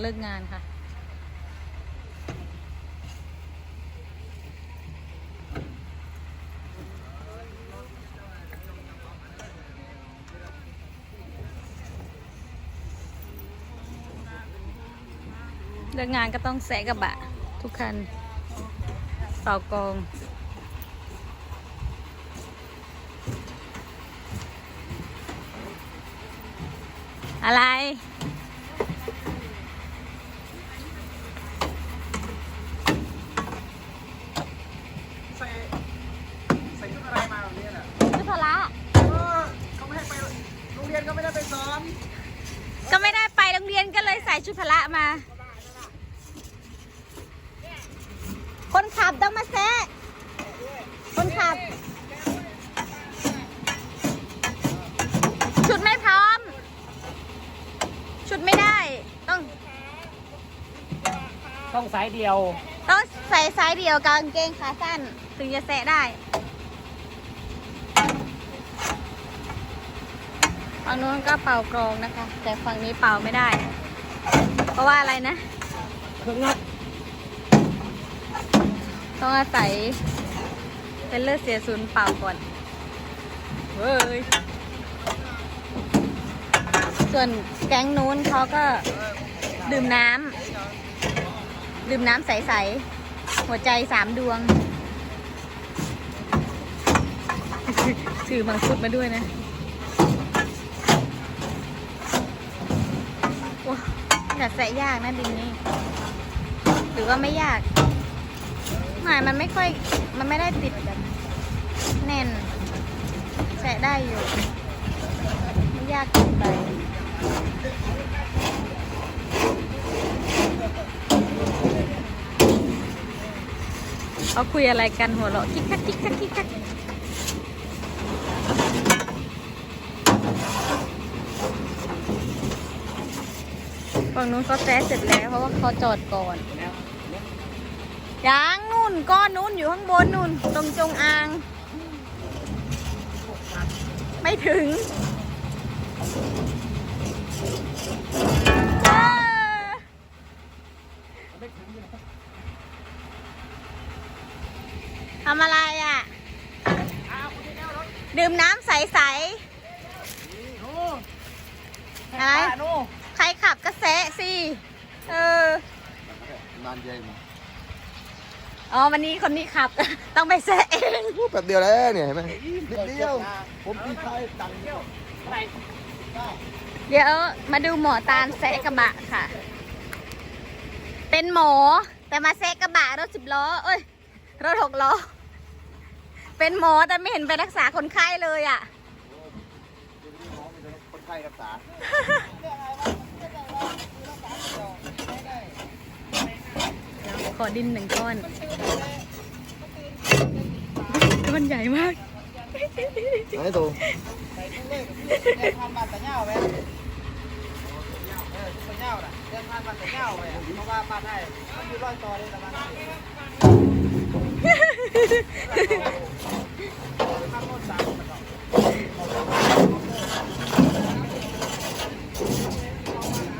เลิกงานค่ะ เลิกงานก็ต้องแสกระบะ ทุกคันเป่ากองอะไร ใส่ใส่ชุดอะไรมาแบบนี้น่ะ ชุดพละ เออเขาไม่ให้ไปโรงเรียนก็ไม่ได้ไปซ้อม ก็ไม่ได้ไปโรงเรียนก็เลยใส่ชุดพละมา คนขับต้องมาแซะคนขับ ชุดไม่พร้อม ชุดไม่ได้ ต้อง ต้องสายเดียว ต้องใส่ไซส์เดียวกับกางเกงขาสั้น ถึงจะแซะได้ฝั่งนู้นก็เป่ากรองนะคะ แต่ฝั่งนี้เป่าไม่ได้ เพราะว่าอะไรนะ เครื่องงัดต้องอาศัยเป็นเลือดเสียศูนย์เป่าก่อนเว้ยส่วนแก๊งนู้นเขาก็ดื่มน้ำ ดื่มน้ำใส ๆ หัวใจสามดวง ถือมังคุดมาด้วยนะโอ้แต่แสะยากนะดินนี้หรือว่าไม่ยากหมายมันไม่ค่อย มันไม่ได้ติดแบบแน่น แสะได้อยู่ ไม่ยากเกินไป เขาคุยอะไรกันหัวเราะคิกคักคิกคักคิกคักฝั่งนู้นเขาแซะเสร็จแล้ว เพราะว่าเขาจอดก่อนยังนู่นก้อนนู่นอยู่ข้างบนนู่น ตรงจงอาง ไม่ถึงเอ้อทำอะไรอะ ดื่มน้ำใสโอ้ๆอะไรโน่ใครขับก็แซะสิเออนานเย็นอ๋อวันนี้คนนี้ขับ ต้องไปแซะเองพูดแป๊บเดียวแล้วเนี่ยเห็นไหมนิดเดียว ผมตีใครดังเดียวอะไรเดี๋ยวมาดูหมอตาลแซะกระบะค่ะ เป็นหมอแต่มาแซะกระบะรถสิบล้อ เอ้ย รถหกล้อ เป็นหมอแต่ไม่เห็นไปรักษาคนไข้เลยอะ คนไข้รักษา ขอดินหนึ่งก้อน ก้อนใหญ่มาก ไหนตัวเดินผ่านบ้านตะเน่าไปเออตะเน่าน่ะเดินผ่านบ้านตะเน่าไปอะเพราะว่าบ้านให้มันอยู่ร้อยต่อเลยแต่บ้านให้ข้างโน้นสามมันดอก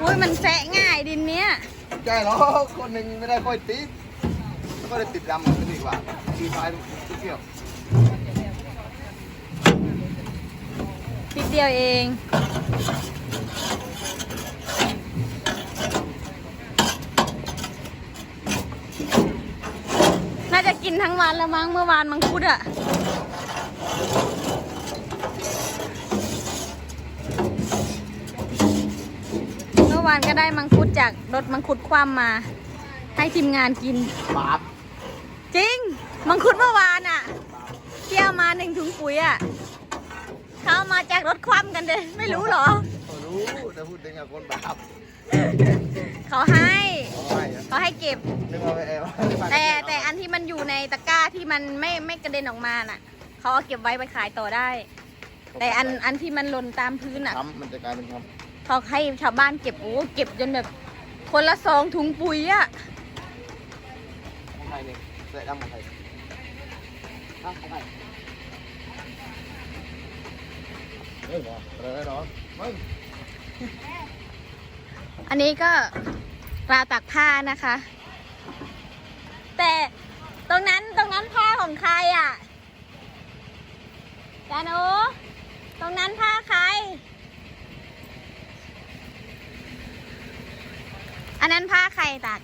อุ้ยมันแซะง่ายดินเนี้ย ใช่หรอคนหนึ่งไม่ได้ค่อยติดก็เลยติดดำกันดีกว่าตีใครเที่ยวนิดเดียวเองน่าจะกินทั้งวันแล้วมั้งเมื่อวานมังคุดอะเมื่อวานก็ได้มังคุดจากรถมังคุดคว่ำมา ให้ทีมงานกิน บาปจริง มังคุดเมื่อวานอะเที่ยวมาหนึ่งถุงปุ๋ยอะเขาเอามาจากรถคว่ำกันเลยไม่รู้เหรอเขารู้แต่พูดถึงกับคนบาปเขาให้เขาให้อะเขาให้เก็บ นึกว่าไปแอลแต่แต่อันที่มันอยู่ในตะกร้าที่มันไม่ไม่กระเด็นออกมาน่ะเขาเอาเก็บไว้ไปขายต่อได้ แต่อันอันที่มันหล่นตามพื้นอะช้ำมันจะกลายเป็นช้ เขาให้ชาวบ้านเก็บโอ้เก็บจนแบบ คนละสองถุงปุ๋ยอะของใครเนี่ยเสะดำของใครฮะของใครเฮ้ยเหรอเออเหรอมึงอันนี้ก็ราวตักผ้านะคะ แต่ตรงนั้นตรงนั้นผ้าของใครอะจานุตรงนั้นผ้าใคร อันนั้นผ้าใครตัก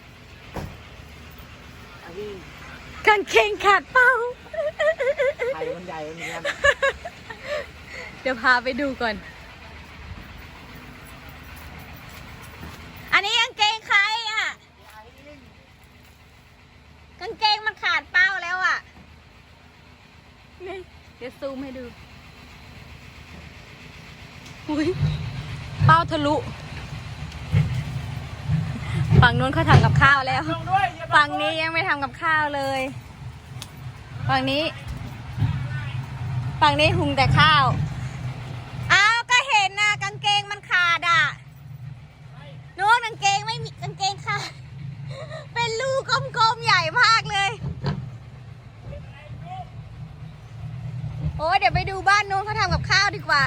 อันนี้กางเกงขาดเป้า ไข่มันใหญ่มันเหมือนกันเดี๋ยวพาไปดูก่อน อันนี้กางเกงใครอะ กางเกงมันขาดเป้าแล้วอะนี่เดี๋ยวซูมให้ดู อุ้ยเป้าทะลุ ฝั่งนู้นเขาทำกับข้าวแล้วลงด้วยอย่าฝั่งนี้ยังไม่ทำกับข้าวเลย ฝั่งนี้ ฝั่งนี้หุงแต่ข้าว อ้าวก็เห็นนะกางเกงมันขาดอะนู้นกางเกงไม่มีกางเกงขาดเป็นลูกกลมๆใหญ่มากเลยโอ้ยเดี๋ยวไปดูบ้านนู้นเขาทำกับข้าวดีกว่า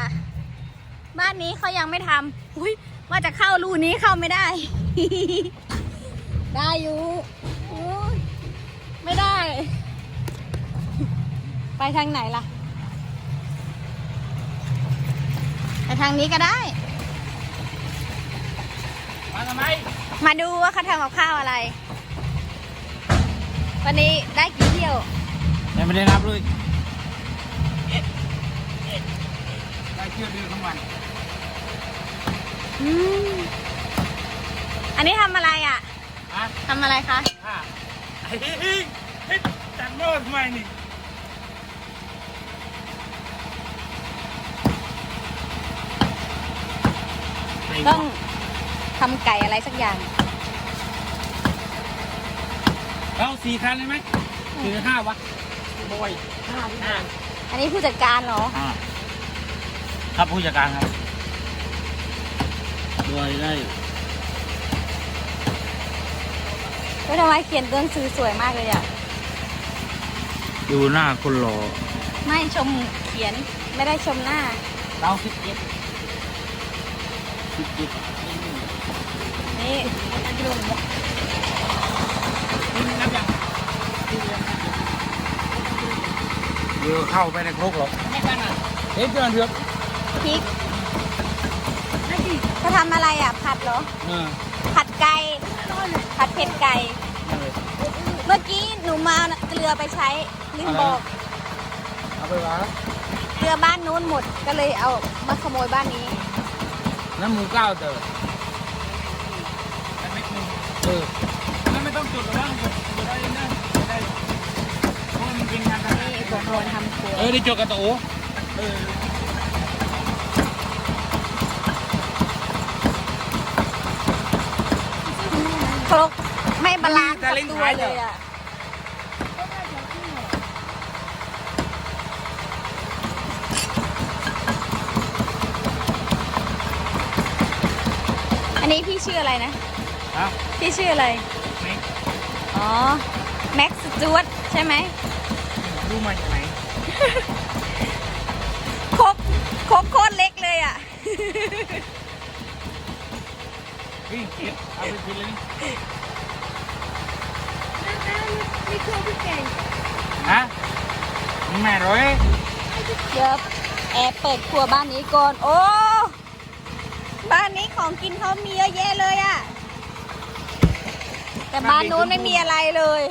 บ้านนี้เขายังไม่ทำอุ้ยว่าจะเข้ารูนี้เข้าไม่ได้ ได้อยู่อุ๊ยไม่ได้ ไปทางไหนล่ะ ไปทางนี้ก็ได้ มาทำไมมาดูว่าเขาทำกับข้าวอะไร วันนี้ได้กี่เที่ยว ยังไม่ได้นับเลยได้เที่ยวเดียวทั้งวัน อืม อันนี้ทำอะไรอะฮะทำอะไรคะอะไอ้เฮ้ยเฮ้ยจังโม่ทำไมนี่ต้องทำไก่อะไรสักอย่าง เอาสี่คันเลยไหมหรือห้าวะบอยห้าห้าอันนี้ผู้จัดการเหรออ่าครับผู้จัดการครับบอยได้ ก็ทำไมเขียนตัวหนังสือสวยมากเลยอะ ดูหน้าคนหล่อไม่ชมเขียนไม่ได้ชมหน้า เราคิดเย็บคิดเย็บนี่ดูนี่นับยังเดี๋ยวเข้าไปในครกหรอกไม่กันอะเฮ้ยเดือนเดือนพริกเขาทำอะไรอะ ผัดเหรอเออผัดไก่ ผัดเผ็ดไก่นั่นเลยเมื่อกี้หนูมาเอาเกลือไปใช้ลืมบอก เอาไปวางเกลือบ้านนู้นหมดก็เลยเอามาขโมยบ้านนี้น้ำหมูก้าวเตอเออแล้วไม่ต้องจุดหรอกมั้งจุดจุดได้นะได้เพราะมันเป็นงานทำนี่อุปกรณ์ทำครัวเออได้จุดกับตัวโอ้เออ ครกไม่บาลานซ์กับตัวเลยอะอันนี้พี่ชื่ออะไรนะ ฮะพี่ชื่ออะไรไม่อ๋อ แม็กซ์จวดใช่ไหมรู้มาจากไหนครกครกโคตรเล็กเลยอะ วิ่งเก็บเอาไปกินเลยนี่นี่คือพี่เก่งฮะแม่ร้อยเดี๋ยวแอบเปิดครัวบ้านนี้ก่อน โอ้ บ้านนี้ของกินเขามีเยอะแยะเลยอะแต่บ้านนู้นไม่มีอะไรเลย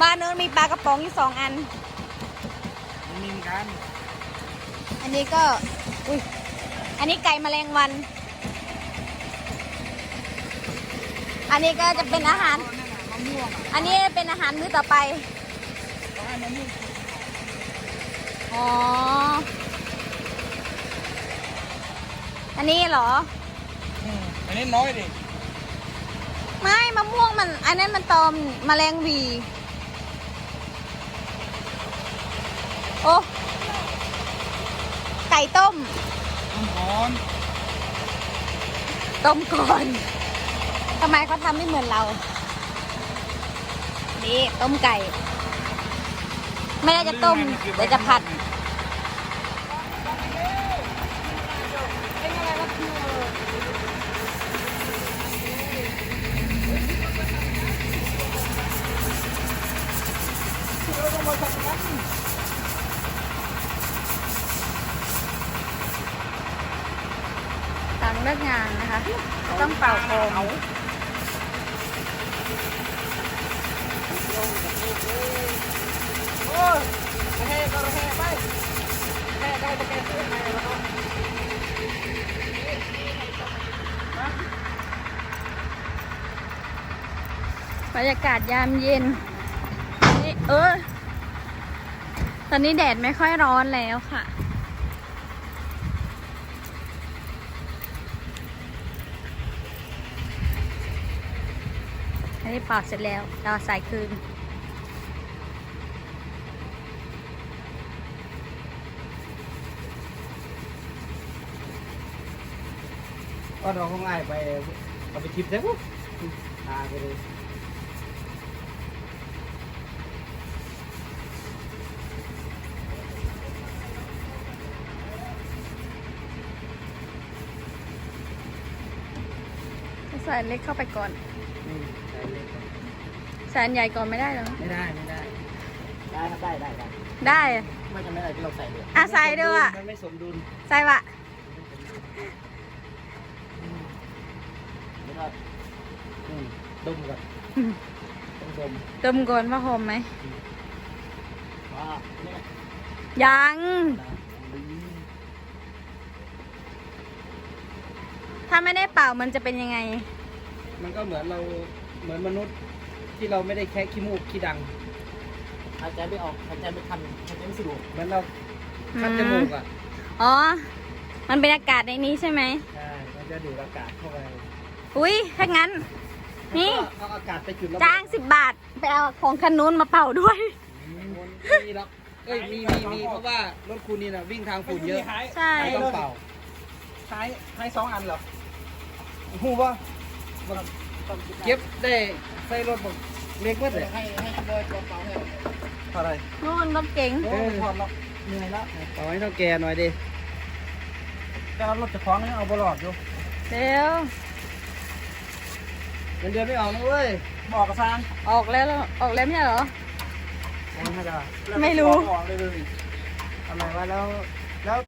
บ้านนู้นมีปลากระป๋องอยู่สองอันมันมีเหมือนกัน อันนี้ก็ อุ้ย อันนี้ไก่แมลงวัน อันนี้ก็จะเป็นอาหารมะม่วงอันนี้เป็นอาหารมื้อต่อไปต้องให้มะม่วงอ๋อ อันนี้เหรออืมอันนี้น้อยดิไม่มะม่วงมัน อันนั้นมันตอมแมลงหวี โอ้ไก่ต้ม ต้นหอนต้มก่อน ทำไมเขาทำไม่เหมือนเรา นี่ต้มไก่ ไม่ได้จะต้มแต่จะผัด ต่างเลิกงานนะคะ ต้องเป่าโคม โอ้ยแหก็แหไปแหได้ประแกซื้อให้แล้วเนาะบรรยากาศยามเย็น นี่เออ ตอนนี้แดดไม่ค่อยร้อนแล้วค่ะอันนี้ป่าเสร็จแล้วราใส่คืน ก็เราคงง่ายไปเอาไปทิปได้ปุ๊บตาไปเลยใส่อันเล็กเข้าไปก่อนอืมได้เลยใส่อันใหญ่ก่อนไม่ได้เหรอ ไม่ได้ไม่ได้ ได้ครับได้ได้ได้ได้อะไม่จำเป็นอะไรที่เราใส่เลยอะใส่ด้วยอะ มันไม่สมดุล ใส่วะ อืม แล้วก็อืมดมก่อนต้องดมเติมก่อนว่าหอมไหมว่าเนี่ยยังอืมถ้าไม่ได้เป่ามันจะเป็นยังไง มันก็เหมือนเราเหมือนมนุษย์ที่เราไม่ได้แค่ขี้มูกขี้ดังหายใจไม่ออกหายใจไม่ทันหายใจไม่สะดวกเหมือนเราคัดจมูกอะอ๋อ มันเป็นอากาศในนี้ใช่ไหมใช่มันจะดูดอากาศเข้าไป อุ้ยถ้างั้น นี่แล้วก็เอาอากาศไปจุดระเบิดจ้างสิบบาท ไปเอาของคันนู้นมาเป่าด้วย มีหรอกเอ้ยมีมีมีเพราะว่ารถคุณนี่นะวิ่งทางฝุ่นเยอะใช่ ไม่ต้องเป่าใช้ใช้สองอันเหรอหูว่าเก็บได้ใส่รถบอกเล็กเมื่อไหร่ให้ให้เลยตัวเปล่าให้เท่าไหรนู่นรถเก๋งโอ้ยพอแล้วเหนื่อยแล้วเป่าให้เท่าแกหน่อยดิแต่เรารถจะคล้องนี่เอาบอลอดอยู่เดี๋ยว เงินเดือนไม่ออกนะเว้ยบอกกับซางออกแล้วเหรอออกแล้วไม่ใช่เหรอไม่ได้ไม่รู้ บอกเลยเลยทำไมว่าแล้วแล้ว